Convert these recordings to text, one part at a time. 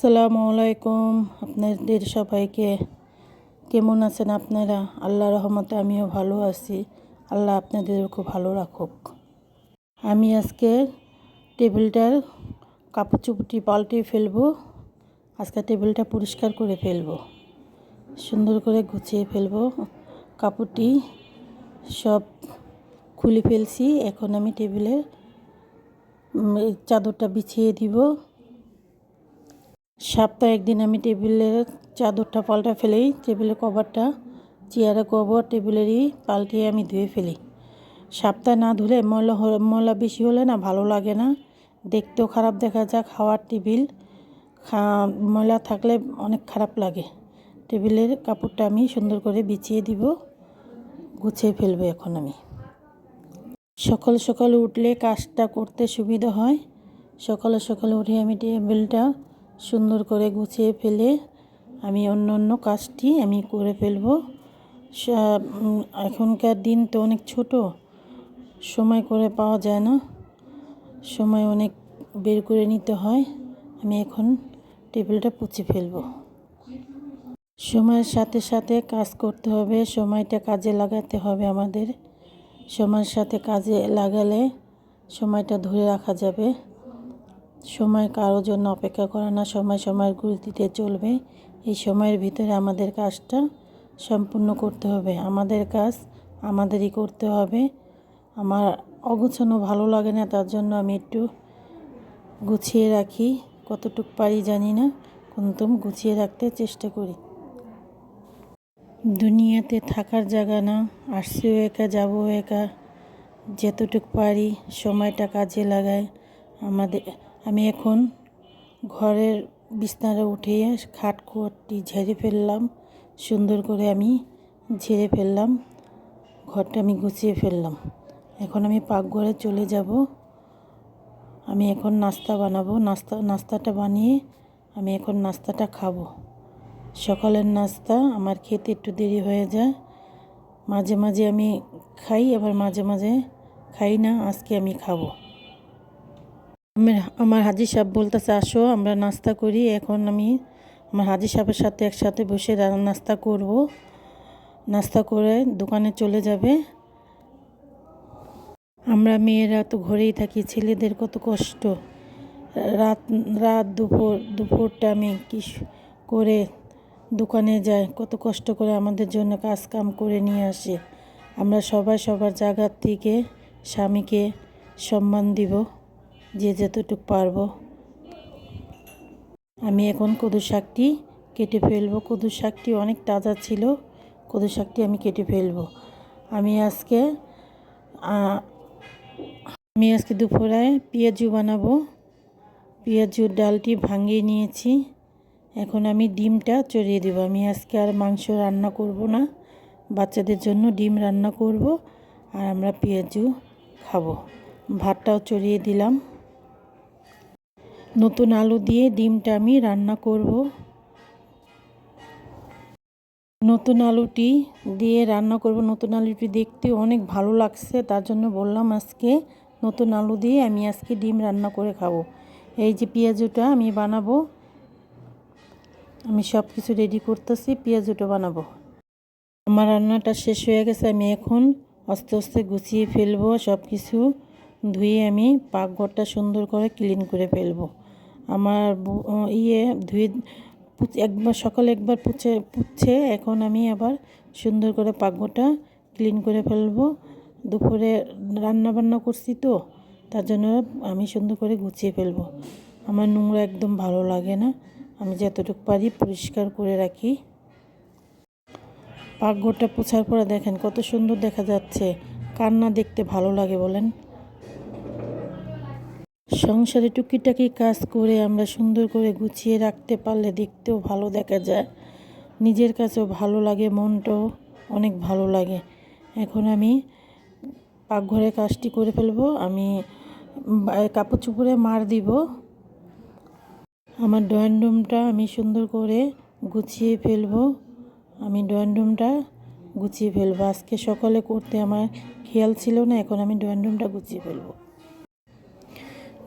আসসালামু আলাইকুম আপনাদের সবাইকে। কেমন আছেন আপনারা? আল্লাহ রহমতে আমিও ভালো আছি। আল্লাহ আপনাদের খুব ভালো রাখুক। আমি আজকে টেবিলটার কাপড় চুপটি পাল্টে ফেলব। আজকে টেবিলটা পরিষ্কার করে ফেলব। সুন্দর করে গুছিয়ে ফেলব। কাপড়টি সব খুলে ফেলছি। এখন আমি টেবিলের চাদরটা বিছিয়ে দিব। সপ্তাহে একদিন আমি টেবিলের চাদরটা পাল্টা ফেলেই, টেবিলের কভারটা, চেয়ারের কভার, টেবিলেরই পাল্টিয়ে আমি ধুয়ে ফেলি। সপ্তাহে না ধুলে ময়লা ময়লা বেশি হলে না ভালো লাগে না। দেখতেও খারাপ দেখা যায় খাওয়ার টেবিল ময়লা থাকলে অনেক খারাপ লাগে। টেবিলের কাপড়টা আমি সুন্দর করে বিছিয়ে দিব, গুছিয়ে ফেলব এখন আমি। সকাল সকাল উঠলে কাজটা করতে সুবিধা হয়। সকালে সকালে উঠে আমি টেবিলটা সুন্দর করে গুছিয়ে ফেলে আমি অন্য অন্য কাজটি আমি করে ফেলব। এখনকার দিন তো অনেক ছোট, সময় করে পাওয়া যায় না। সময় অনেক বের করে নিতে হয়। আমি এখন টেবিলটা পুছে ফেলব। সময়ের সাথে সাথে কাজ করতে হবে, সময়টা কাজে লাগাতে হবে আমাদের। সময়ের সাথে কাজে লাগালে সময়টা ধরে রাখা যাবে। সময় কারোর জন্য অপেক্ষা করে না, সময় সময়ের দিতে চলবে। এই সময়ের ভিতরে আমাদের কাজটা সম্পূর্ণ করতে হবে। আমাদের কাজ আমাদেরই করতে হবে। আমার অগুছানো ভালো লাগে না, তার জন্য আমি একটু গুছিয়ে রাখি। কতটুক পারি জানি না, কিন্তু গুছিয়ে রাখতে চেষ্টা করি। দুনিয়াতে থাকার জায়গা না আসছেও একা, যাব একা। যতটুক পারি, সময়টা কাজে লাগাই আমাদের আমি এখন ঘরের বিছনারে উঠে খাট খোয়ারটি ঝেড়ে ফেললাম। সুন্দর করে আমি ঝেড়ে ফেললাম। ঘরটা আমি গুছিয়ে ফেললাম। এখন আমি পাকঘরে চলে যাব। আমি এখন নাস্তা বানাবো। নাস্তা, নাস্তাটা বানিয়ে আমি এখন নাস্তাটা খাব। সকালের নাস্তা, আমার খেতে একটু দেরি হয়ে যায়। মাঝে মাঝে আমি খাই আবার মাঝে মাঝে খাই না, আজকে আমি খাব। আমার আমার হাজি সাহেব বলতেছে, আসো, আমরা নাস্তা করি, এখন আমি আমার হাজি সাহেবের সাথে একসাথে বসে নাস্তা করব। নাস্তা করে দোকানে চলে যাবে। আমরা মেয়েরা তো ঘরেই থাকি, ছেলেদের কত কষ্ট। রাত রাত দুপুর, দুপুরটা আমি কি করে দোকানে যাই, কত কষ্ট করে আমাদের জন্য কাজ কাম করে নিয়ে আসে। আমরা সবাই সবার জায়গার থেকে স্বামীকে সম্মান দিব। যে যতটুকু পারব। আমি এখন কদু শাকটি কেটে ফেলব। কদু শাকটি অনেক তাজা ছিল। কদু শাকটি আমি কেটে ফেলব। আমি আজকে আমি আজকে দুপুরে পেঁয়াজু বানাবো। পেঁয়াজুর ডালটি ভাঙিয়ে নিয়েছি। এখন আমি ডিমটা চড়িয়ে দেবো। আমি আজকে আর মাংস রান্না করব না। বাচ্চাদের জন্য ডিম রান্না করব। আর আমরা পেঁয়াজু খাব। ভাতটাও চড়িয়ে দিলাম। নতুন আলু দিয়ে ডিমটা আমি রান্না করব। নতুন আলুটি দিয়ে রান্না করব। নতুন আলুটি দেখতে অনেক ভালো লাগছে, তার জন্য বললাম আজকে নতুন আলু দিয়ে আমি আজকে ডিম রান্না করে খাব। এই যে পেঁয়াজুটা আমি বানাবো, আমি সব কিছু রেডি করতেছি, পেঁয়াজুটা বানাবো। আমার রান্নাটা শেষ হয়ে গেছে, আমি এখন আস্তে আস্তে গুছিয়ে ফেলব সব কিছু ধুয়ে আমি পাকঘরটা সুন্দর করে ক্লিন করে ফেলব। আমার ইয়ে ধুয়ে একবার সকালে একবার পুছে পুচ্ছে এখন আমি আবার সুন্দর করে পাকঘরটা ক্লিন করে ফেলব। দুপুরে রান্না বান্না করছি তো, তার জন্য আমি সুন্দর করে গুছিয়ে ফেলব। আমার নোংরা একদম ভালো লাগে না, আমি যতটুকু পারি পরিষ্কার করে রাখি। পাকঘরটা পোছার পরে দেখেন কত সুন্দর দেখা যাচ্ছে কান্না দেখতে ভালো লাগে বলেন? সংসারে টুকিটাকি কাজ করে আমরা সুন্দর করে গুছিয়ে রাখতে পারলে দেখতেও ভালো দেখা যায়। নিজের কাছেও ভালো লাগে, মনটাও অনেক ভালো লাগে। এখন আমি পাকঘরের কাজটি করে ফেলব, আমি কাপড় চুপড়ে মার দিব। আমার ড্রয়িং রুমটা আমি সুন্দর করে গুছিয়ে ফেলব, আমি ড্রয়িং রুমটা গুছিয়ে ফেলব। আজকে সকালে করতে আমার খেয়াল ছিল না, এখন আমি ড্রয়িং রুমটা গুছিয়ে ফেলব।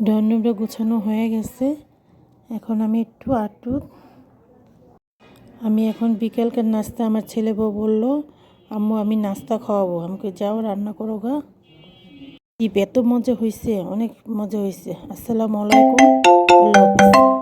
ড্রয়িং রুমটা গুছানো হয়ে গেছে। এখন আমি একটু আটু। আমি এখন বিকেলকার নাস্তা আমার ছেলে বউ বলল, আম্মু, আমি নাস্তা খাওয়াবো। আমাকে যাও, রান্না করো গা। কি এত মজা হয়েছে অনেক মজা হয়েছে আসসালামু আলাইকুম, আল্লাহ হাফিজ।